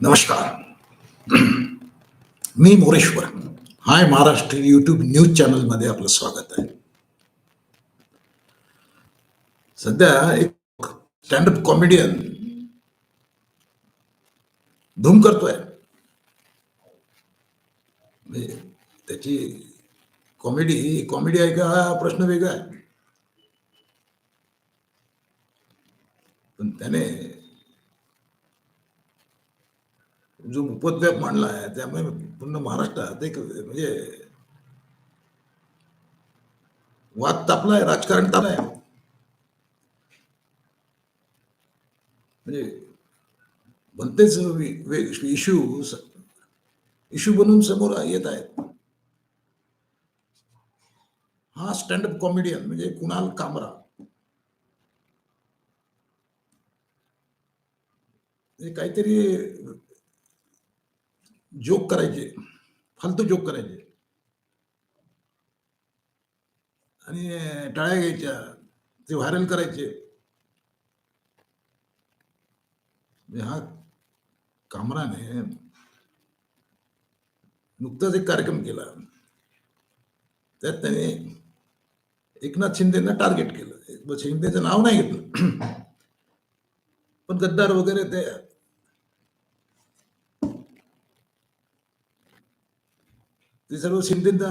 नमस्कार. मी Moreshwar. Hi Maharashtra YouTube news चॅनलमध्ये आपलं स्वागत आहे. सध्या एक स्टँडअप कॉमेडियन धूम करतोय. म्हणजे त्याची कॉमेडी कॉमेडी आहे का? हा प्रश्न वेगळा आहे. पण त्याने जो उपद्व्याप मांडला आहे त्यामुळे पूर्ण महाराष्ट्रात एक म्हणजे वाद तापलाय राजकारण तापलाय. म्हणजे बनतेच इश्यू इश्यू बनून समोर येत आहेत. हा स्टँडअप कॉमेडियन म्हणजे कुणाल कामरा. म्हणजे काहीतरी जोक करायचे. फालतू जोक करायचे. आणि टाळ्या घ्यायच्या. ते व्हायरल करायचे. हा कामराने नुकताच एक कार्यक्रम केला. त्यात त्याने एकनाथ शिंदेना टार्गेट केलं. शिंदेचं नाव नाही घेतलं. पण गद्दार वगैरे ते ते सर्व शिंदेना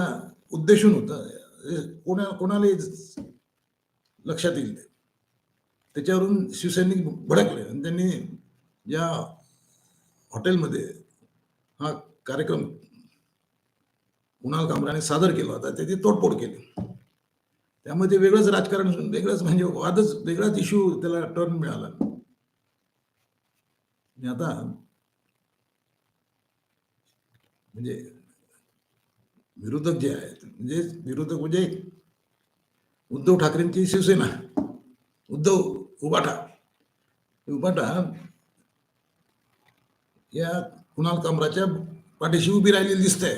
उद्देशून होतं. कोणा कोणालाही लक्षात येईल ते. त्याच्यावरून शिवसैनिक भडकले आणि त्यांनी ज्या हॉटेलमध्ये हा कार्यक्रम कुणाल कामराने सादर केला होता त्याची तोडफोड केली. त्यामुळे ते वेगळंच राजकारण वेगळंच म्हणजे वादच वेगळाच इश्यू त्याला टर्न मिळाला. आता म्हणजे विरोधक जे आहेत. म्हणजे विरोधक म्हणजे उद्धव ठाकरेंची शिवसेना उद्धव उबाटा. उबाटा या कुणाल कामराच्या पाठीशी उभी राहिलेली दिसते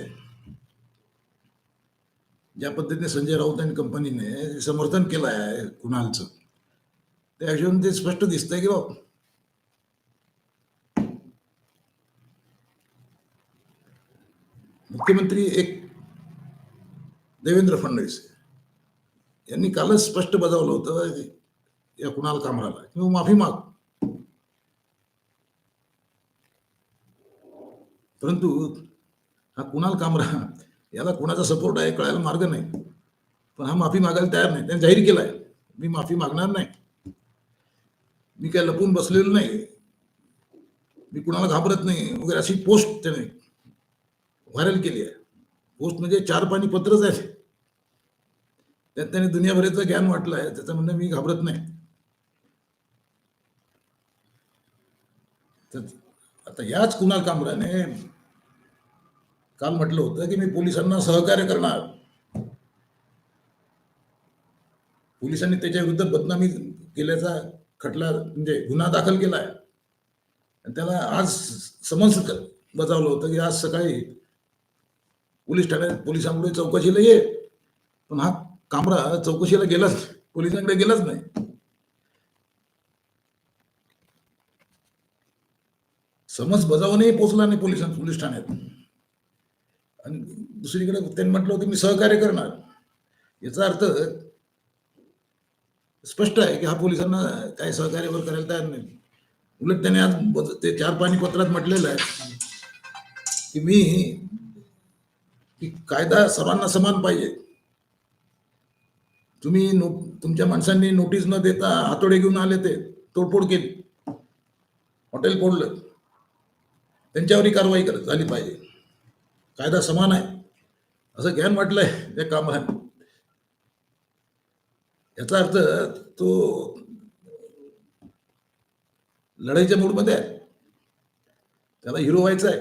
ज्या पद्धतीने संजय राऊत आणि कंपनीने समर्थन केलं आहे कुणालचं त्या हिशोबाने ते स्पष्ट दिसतंय की बाबा. मुख्यमंत्री एक देवेंद्र फडणवीस. यांनी कालच स्पष्ट बजावलं होतं या कुणाल कामराला किंवा माफी माग. परंतु हा कुणाल कामरा याला कुणाचा सपोर्ट आहे कळायला मार्ग नाही. पण हा माफी मागायला तयार नाही. त्याने जाहीर केलाय. मी माफी मागणार नाही. मी काय लपून बसलेलो नाही. मी कुणाला घाबरत नाही. वगैरे अशी पोस्ट त्याने व्हायरल केली आहे. पोस्ट म्हणजे चार पाणी पत्रच आहे. त्यात त्याने दुनियाभराचं ज्ञान वाटलं आहे त्याचं म्हणणं मी घाबरत नाही. आता याच कुणाल कामराने काल म्हटलं होतं की मी पोलिसांना सहकार्य करणार. पोलिसांनी त्याच्या विरुद्ध बदनामी केल्याचा खटला म्हणजे गुन्हा दाखल केला आहे. आणि त्याला आज समन्स बजावलं होतं की आज सकाळी पोलीस ठाण्यात पोलिसांमुळे चौकशीला ये. पण हा कामरा चौकशीला गेलाच पोलिसांकडे गेलाच नाही. समज बजावूनही पोचला नाही पोलिसां पोलीस ठाण्यात. आणि दुसरीकडे त्यांनी म्हटलं होतं मी सहकार्य करणार. याचा अर्थ स्पष्ट आहे की हा पोलिसांना काय सहकार्य वर करायला तयार नाही. उलट त्याने आज ते चार पाणी पत्रात म्हटलेलं आहे की मी की कायदा सर्वांना समान पाहिजे. तुम्ही नो तुमच्या माणसांनी नोटीस न देता हातोडे घेऊन आले ते तोडफोड केली. हॉटेल फोडलं. त्यांच्यावरही कारवाई कर झाली पाहिजे. कायदा समान आहे. असं ज्ञान वाटलंय त्या कामात याचा अर्थ तो लढाईच्या मूडमध्ये आहे. त्याला हिरो व्हायचा आहे.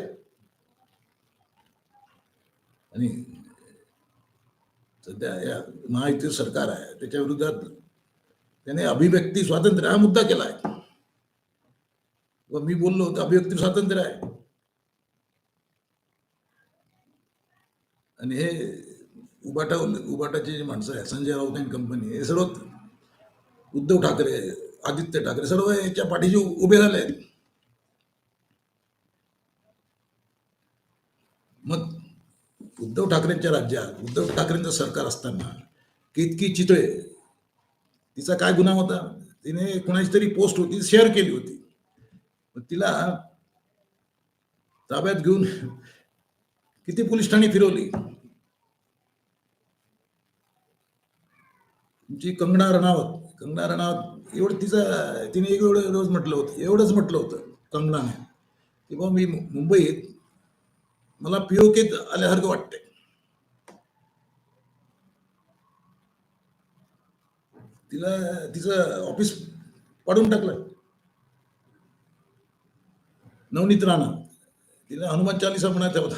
आणि सध्या या महायुती सरकार आहे त्याच्या विरोधात त्याने अभिव्यक्ती स्वातंत्र्य हा मुद्दा केला आहे. व मी बोललो होतो अभिव्यक्ती स्वातंत्र्य आहे. आणि हे उबाटा उबाटाचे जे माणसं आहे संजय राऊत अँड कंपनी हे सर्व उद्धव ठाकरे आदित्य ठाकरे सर्व याच्या पाठीशी उभे झाले आहेत. उद्धव ठाकरेंच्या राज्यात उद्धव ठाकरेंचं सरकार असताना केतकी चितळे तिचा काय गुन्हा होता? तिने कोणाची तरी पोस्ट होती शेअर केली होती. मग तिला ताब्यात घेऊन किती पोलीस ठाणे फिरवली? तुमची कंगना रणावत कंगना रणावत एवढं तिचा तिने एक एवढं रोज म्हटलं होतं एवढंच म्हटलं होतं कंगनाने. की बाबा मी मु- मुंबईत मला पीओकेत आल्यासारखं वाटतंय. तिला तिचं ऑफिस पाडून टाकलं. नवनीत राणा. तिला हनुमान चालीसा म्हणायचा होता.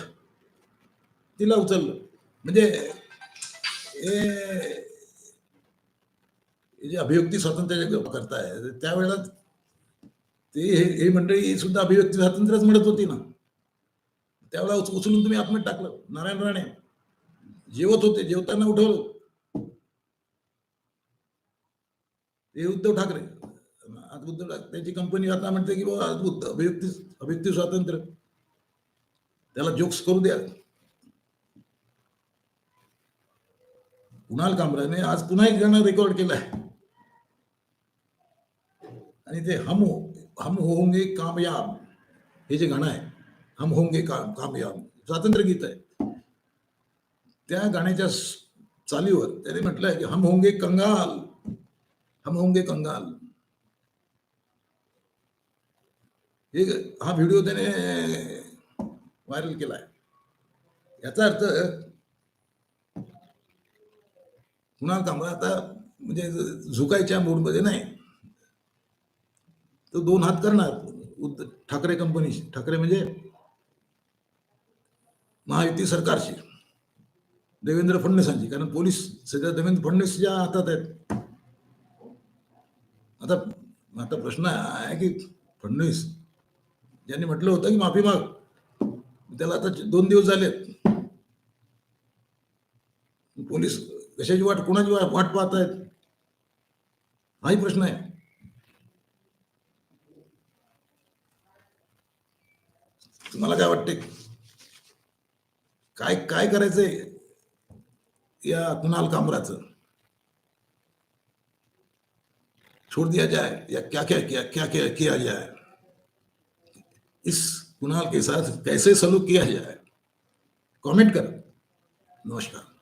तिला उचललं. म्हणजे हे जे अभिव्यक्ती स्वातंत्र्य करताय त्यावेळेला ते हे- हे मंडळी सुद्धा अभिव्यक्ती स्वातंत्र्यच म्हणत होती ना. त्यावेळेला उच- उचलून तुम्ही आतमध्ये टाकलं. नारायण राणे. जेवत होते जेवताना उठवलं. उद्धव ठाकरे. उद्धव त्याची कंपनी आता म्हणते की बाबा अभिव्यक्ती अभिव्यक्ती स्वातंत्र्य. त्याला जोक्स करू द्या. कुणाल कामराने आज पुन्हा एक गाणं रेकॉर्ड केलंय. आणि ते हम हम होंगे कामयाब. हे जे गाणं आहे, हम होंगे काम कामयाब. स्वातंत्र्य गीत आहे. त्या गाण्याच्या चालीवर त्याने म्हटलंय की हम होंगे कंगाल. हम होंगे कंगाल। हे हा व्हिडिओ त्याने व्हायरल केलाय. याचा अर्थ कुणाल कांबळा आता म्हणजे झुकायच्या मूडमध्ये नाही. तो दोन हात करणार. ठाकरे कंपनीशी ठाकरे म्हणजे महायुती सरकारशी. देवेंद्र फडणवीसांची कारण पोलीस सध्या देवेंद्र फडणवीसच्या हातात आहेत आता आता प्रश्न आहे की फडणवीस ज्यांनी म्हटलं होतं की माफी माग. त्याला आता दोन दिवस झालेत. पोलीस कशाची वाट कोणाची वाट पाहत आहेत हाही प्रश्न आहे. तुम्हाला काय वाटते? काय काय करायचंय या कुणाल कामराचं? छोड़ दिया जाए या क्या क्या किया क्या क्या किया जाए? इस कुणाल के साथ कैसे सलूक किया जाए? कमेंट कर। नमस्कार।